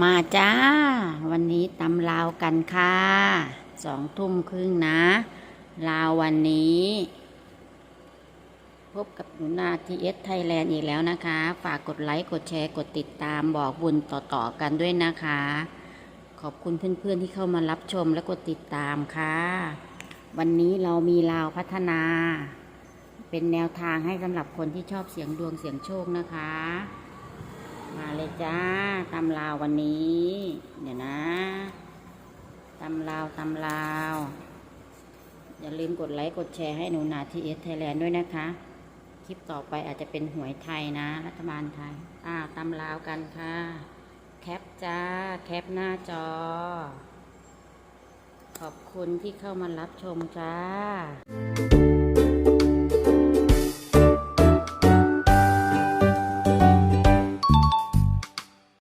มาจ้า วันนี้ตำลาวกันค่ะสองทุ่มครึ่งนะ ลาววันนี้ พบกับหนูนาทีเอสไทยแลนด์อีกแล้วนะคะ ฝากกดไลค์ กดแชร์ กดติดตามบอกบุญต่อ ๆ กันด้วยนะคะ ขอบคุณเพื่อน ๆ ที่เข้ามารับชมและกดติดตามค่ะ วันนี้เรามีลาวพัฒนา เป็นแนวทางให้สำหรับคนที่ชอบเสียงดวงเสียงโชคนะคะ มาเลยจ้าตำลาววันนี้ เดี๋ยวนะตำลาวตำลาว อย่าลืมกดไลค์กดแชร์ให้หนูนาทีเอสไทยแลนด์ด้วยนะคะ คลิปต่อไปอาจจะเป็นหวยไทยนะ รัฐบาลไทย อ่าตำลาวกันค่ะ แคปจ้า แคปหน้าจอ ขอบคุณที่เข้ามารับชมจ้า